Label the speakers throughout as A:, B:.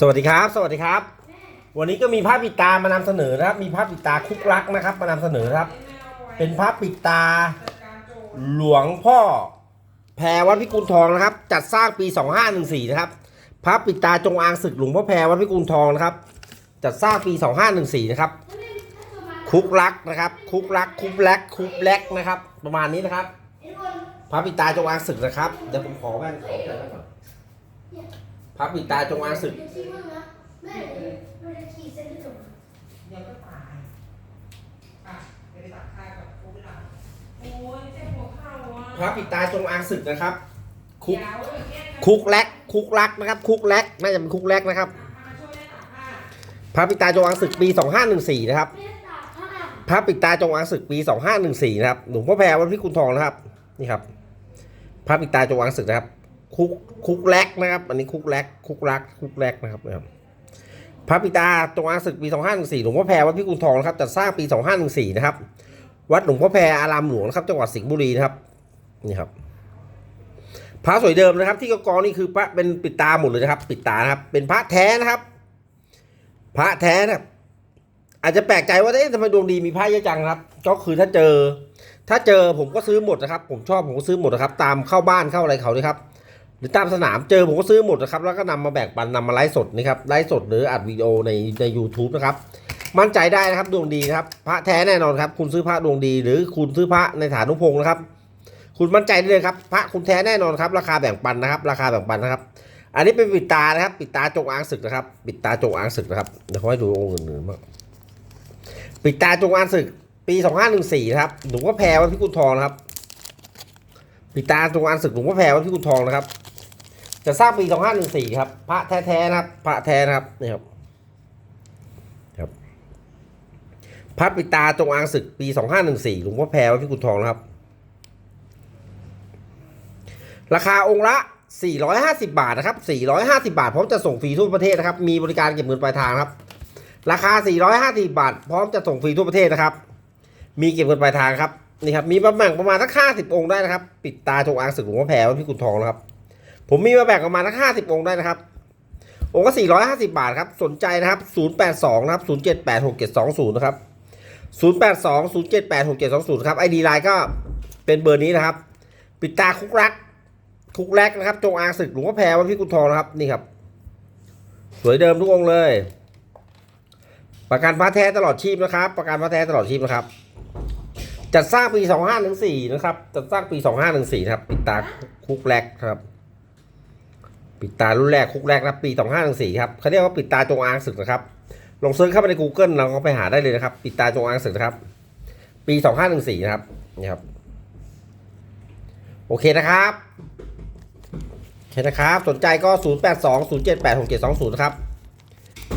A: สวัสดีครับ สวัสดีครับ วันนี้ก็มีภาพปิดตามานำเสนอนะครับ มีภาพปิดตาคุกรักนะครับ มานำเสนอครับ เป็นภาพปิดตาหลวงพ่อแพรวัดพิกุลทองนะครับ จัดสร้างปี 2514 นะครับพระปิดตาจงอางศึกหลวงพ่อแพรวัดพิกุลทองนะครับ จัดสร้างปี 2514 นะครับ คุกรักนะครับ คุกรัก คุกแลกคุกแลกนะครับ ประมาณนี้นะครับพระปิดตาจงอางศึกนะครับ เดี๋ยวผมขอแว่นขอแว่นก่อน พระปิดตาจงอางศึก
B: แม่เราจะขี่เส้นที่ตรงนั้น
C: เดี๋ยวก็ตายอะเดี๋ยวไปตักข้าวกับครูเวลาโอ้ยเจ็บหัวเข่าอะ
A: พระปิดตาจงอางศึกนะครับ คุก
C: เดี๋ยวแยกกัน
A: คุกแลกคุกรักนะครับ คุกแลกน่าจะเป็นคุกแลกนะครับ
C: มาช่วยแม่ตักผ้า
A: พระปิดตาจงอางศึกปี 2514 นะครับ
B: แม่ตากผ้า
A: พระปิดตาจงอางศึกปี 2514 นะครับ หลวงพ่อแพรวัดพิกุลทองนะครับ นี่ครับ พระปิดตาจงอางศึกนะครับ คุกคุกแลกนะครับ อันนี้คุกแลกคุกรักคุกแลกนะครับนะครับพระปิดาจงอาศึกปี2514หลวงพ่อแพรวัดพิกุลทองนะครับจัดสร้างปี2514นะครับ วัดหลวงพ่อแพรอารามหลวงนะครับ จังหวัดสิงห์บุรีนะครับนี่ครับพระสวยเดิมนะครับ ที่กกองนี่คือพระเป็นปิดตาหมดเลยนะครับ ปิดตานะครับ เป็นพระแท้นะครับ พระแท้นะครับอาจจะแปลกใจว่าเอ๊ะทำไมดวงดีมีพระเยอะจังครับ ก็คือถ้าเจอ ถ้าเจอผมก็ซื้อหมดนะครับ ผมชอบผมก็ซื้อหมดนะครับ ตามเข้าบ้านเข้าอะไรเขาเลยครับ หรือตามสนามเจอผมก็ซื้อหมดนะครับ แล้วก็นำมาแบ่งปันนำมาไลฟ์สดนะครับไลฟ์สดหรืออัดวิดีโอในใน u t u b e นะครับ มั่นใจได้นะครับดวงดีครับพระแท้แน่นอนครับ คุณซื้อพระดวงดี หรือคุณซื้อพระในฐานุพงศ์นะครับ คุณมั่นใจได้เลยครับพระคุณแท้แน่นอนครับ ราคาแบ่งปันนะครับ ราคาแบ่งปันนะครับ อันนี้เป็นปิดตานะครับ ปิดตาจงอางศึกนะครับ ปิดตาจงอางศึกนะครับเดี๋ยวขาให้ดูองค์อื่นๆบ้างปิดตาจงอางศึก ปี2514นะครับหลวงพ่อแพรวัดพิกุลทองนะครับ ปิดตาจงอางศึกหลวงพ่อแพรวัดพิกุลทองนะครับ จะสร้างปี2514ครับ พระแท้ๆนะครับ พระแท้นะครับนี่ครับครับพระปิตาจงอางศึกปี2514หนึ่งสี่หลวงพ่อแพรวัดพิกุลทองนะครับ ราคาองค์ละ 450 บาทนะครับ 450 บาทพร้อมจะส่งฟรีทั่วประเทศนะครับ มีบริการเก็บเงินปลายทางครับ ราคา 450 บาท พร้อมจะส่งฟรีทั่วประเทศนะครับ มีเก็บเงินปลายทางครับนี่ครับมีประมาณประมาณสัก50องค์ได้นะครับ ปิดตาจงอางศึกหลวงพ่อแพรวัดพิกุลทองนะครับ ผมมีมาแบ่งประมาณสัก50องค์ได้นะครับ องค์ก็450บาทครับ สนใจนะครับ082นะครับ0786720นย์นะครับ082 0786720ครับ ID ไลน์ก็เป็นเบอร์นี้นะครับ ปิดตาคุกรัก คุกแรกนะครับ จงอางศึกหลวงพ่อแพรวัดพิกุลทองนะครับนี่ครับ สวยเดิมทุกองค์เลย ประกันพระแท้ตลอดชีพนะครับ ประกันพระแท้ตลอดชีพนะครับจัดสร้างปี 2514 นะครับ จัดสร้างปี 2514 นะครับ ปิดตาคุกแรกครับ ปิดตารุ่นแรกคุกแรกนะครับปี 2514ครับเขาเรียกว่าปิดตาจงอางศึกนะครับ ลองเซิร์ชเข้าไปใน Google เราก็ไปหาได้เลยนะครับ ปิดตาจงอางศึกนะครับ ปี 2514นะครับนี่ครับ โอเคนะครับโอเคนะครับ สนใจก็ 082 078 6720 นะครับ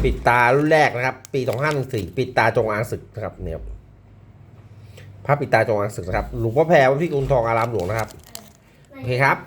A: ปิดตารุ่นแรกนะครับ ปี 2514ปิดตาจงอางศึกนะครับเนี่ยครับพระปิดตาจงอางศึกนะครับ หลวงพ่อแพรวัดพิกุลทองอารามหลวงนะครับ โอเคครับ